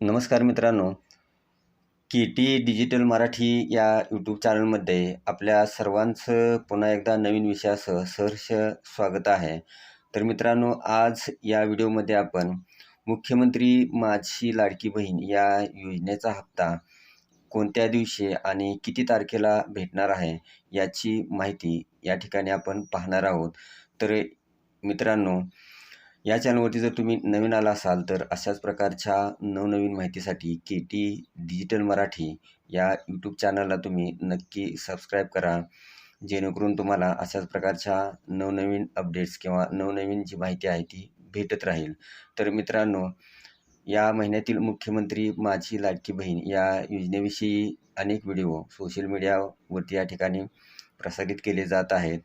नमस्कार मित्रांनो. के T digital Marathi या यूट्यूब चॅनलमध्ये आपल्या सर्वांचं पुन्हा एकदा नवीन विषयासह सहर्ष स्वागत आहे. तर मित्रांनो आज या व्हिडिओमध्ये आपण मुख्यमंत्री माझी लाडकी बहीण या योजनेचा हप्ता कोणत्या दिवशी आणि किती तारखेला भेटणार आहे याची माहिती या ठिकाणी आपण पाहणार आहोत. तर मित्रांनो या चॅनलवरती जर तुम्ही नवीन आला असाल तर अशाच प्रकारच्या नवनवीन माहितीसाठी के टी डिजिटल मराठी या यूट्यूब चॅनलला तुम्ही नक्की सबस्क्राईब करा. जेणेकरून तुम्हाला अशाच प्रकारच्या नवनवीन अपडेट्स किंवा नवनवीन जी माहिती आहे ती भेटत राहील. तर मित्रांनो या महिन्यातील मुख्यमंत्री माझी लाडकी बहीण या योजनेविषयी अनेक व्हिडिओ सोशल मीडियावरती या ठिकाणी प्रसारित केले जात आहेत.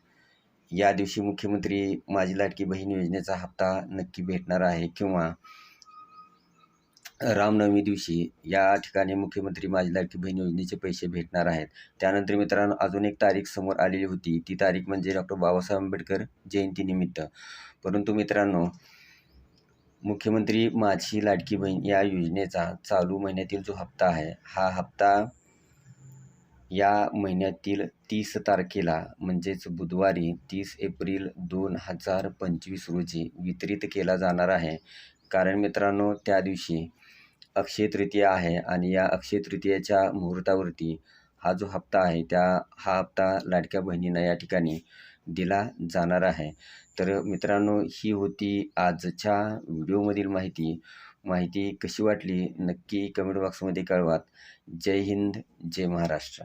या दिवशी मुख्यमंत्री माझी लाडकी बहीण योजनेचा हप्ता नक्की भेटणार आहे किंवा रामनवमी दिवशी या ठिकाणी मुख्यमंत्री माझी लाडकी बहीण योजनेचे पैसे भेटणार आहेत. त्यानंतर मित्रांनो अजून एक तारीख समोर आलेली होती. ती तारीख म्हणजे डॉक्टर बाबासाहेब आंबेडकर जयंतीनिमित्त. परंतु मित्रांनो मुख्यमंत्री माझी लाडकी बहीण या योजनेचा चालू महिन्यातील जो हप्ता आहे हा हप्ता या महिन्यातील तीस तारखेला म्हणजेच बुधवारी तीस एप्रिल दोन हजार पंचवीस रोजी वितरित केला जाणार आहे. कारण मित्रांनो त्या दिवशी अक्षय तृतीया आहे आणि या अक्षय तृतीयेच्या मुहूर्तावरती हा जो हप्ता आहे त्या हा हप्ता लाडक्या बहिणींना या ठिकाणी दिला जाणार आहे. तर मित्रांनो ही होती आजच्या व्हिडिओमधील माहिती. माहिती कशी वाटली? नक्की कमेंट बॉक्समध्ये कळवात जय हिंद जय महाराष्ट्र.